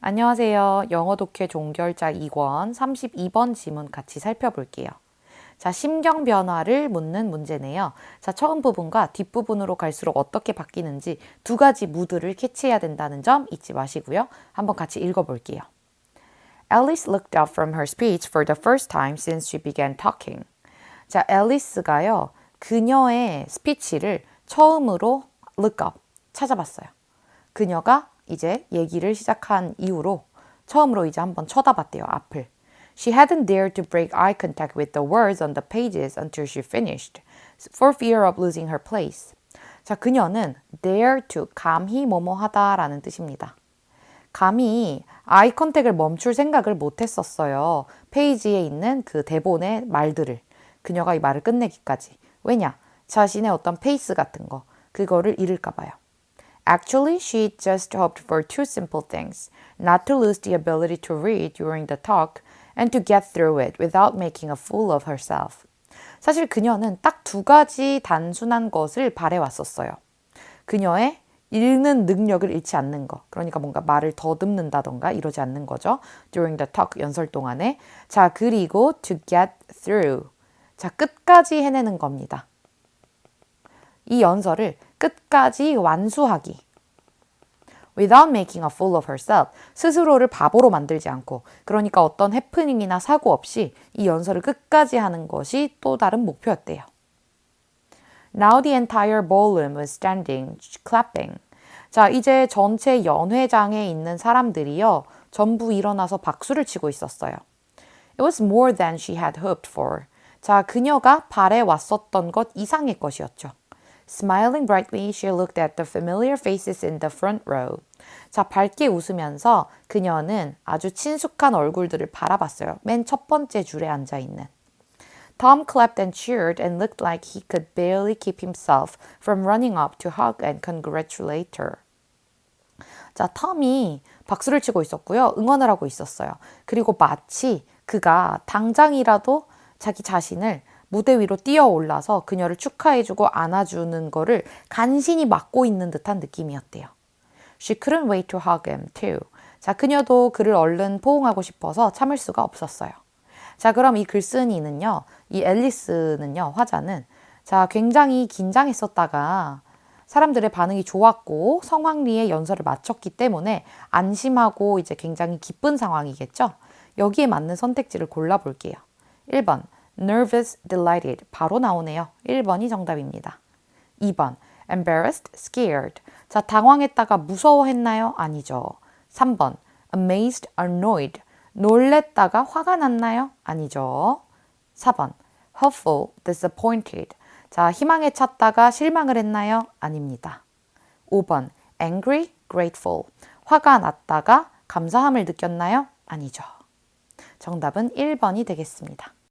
안녕하세요. 영어 독해 종결자 2권 32번 지문 같이 살펴볼게요. 자, 심경 변화를 묻는 문제네요. 자, 처음 부분과 뒷부분으로 갈수록 어떻게 바뀌는지 두 가지 무드를 캐치해야 된다는 점 잊지 마시고요. 한번 같이 읽어볼게요. Alice looked up from her speech for the first time since she began talking. 자, 앨리스가요. 그녀의 스피치를 처음으로 look up 찾아봤어요. 그녀가 이제 얘기를 시작한 이후로 처음으로 이제 한번 쳐다봤대요, 앞을. She hadn't dared to break eye contact with the words on the pages until she finished, for fear of losing her place. 자, 그녀는 dare to, 감히 뭐뭐 하다라는 뜻입니다. 감히 아이 컨택을 멈출 생각을 못 했었어요. 페이지에 있는 그 대본의 말들을. 그녀가 이 말을 끝내기까지. 왜냐? 자신의 어떤 페이스 같은 거, 그거를 잃을까 봐요. Actually, she just hoped for two simple things not to lose the ability to read during the talk and to get through it without making a fool of herself. 사실 그녀는 딱 두 가지 단순한 것을 바래왔었어요. 그녀의 읽는 능력을 잃지 않는 거. 그러니까 뭔가 말을 더듬는다던가 이러지 않는 거죠. during the talk 연설 동안에. 자, 그리고 to get through. 자, 끝까지 해내는 겁니다. 이 연설을 끝까지 완수하기. without making a fool of herself. 스스로를 바보로 만들지 않고, 그러니까 어떤 해프닝이나 사고 없이 이 연설을 끝까지 하는 것이 또 다른 목표였대요. Now the entire ballroom was standing, clapping. 자, 이제 전체 연회장에 있는 사람들이요, 전부 일어나서 박수를 치고 있었어요. It was more than she had hoped for. 자, 그녀가 바래 왔었던 것 이상의 것이었죠. Smiling brightly, she looked at the familiar faces in the front row. 자, 밝게 웃으면서 그녀는 아주 친숙한 얼굴들을 바라봤어요. 맨 첫 번째 줄에 앉아 있는. Tom clapped and cheered and looked like he could barely keep himself from running up to hug and congratulate her. 자, 텀이 박수를 치고 있었고요. 응원을 하고 있었어요. 그리고 마치 그가 당장이라도 자기 자신을 무대 위로 뛰어 올라서 그녀를 축하해주고 안아주는 거를 간신히 막고 있는 듯한 느낌이었대요. She couldn't wait to hug him too. 자, 그녀도 그를 얼른 포옹하고 싶어서 참을 수가 없었어요. 자, 그럼 이 글쓴이는요, 이 앨리스는요, 화자는 자, 굉장히 긴장했었다가 사람들의 반응이 좋았고 성황리에 연설을 마쳤기 때문에 안심하고 이제 굉장히 기쁜 상황이겠죠? 여기에 맞는 선택지를 골라볼게요. 1번, nervous, delighted. 바로 나오네요. 1번이 정답입니다. 2번, embarrassed, scared. 자, 당황했다가 무서워했나요? 아니죠. 3번, amazed, annoyed. 놀랬다가 화가 났나요? 아니죠. 4번, hopeful, disappointed. 자, 희망에 찼다가 실망을 했나요? 아닙니다. 5번, angry, grateful. 화가 났다가 감사함을 느꼈나요? 아니죠. 정답은 1번이 되겠습니다.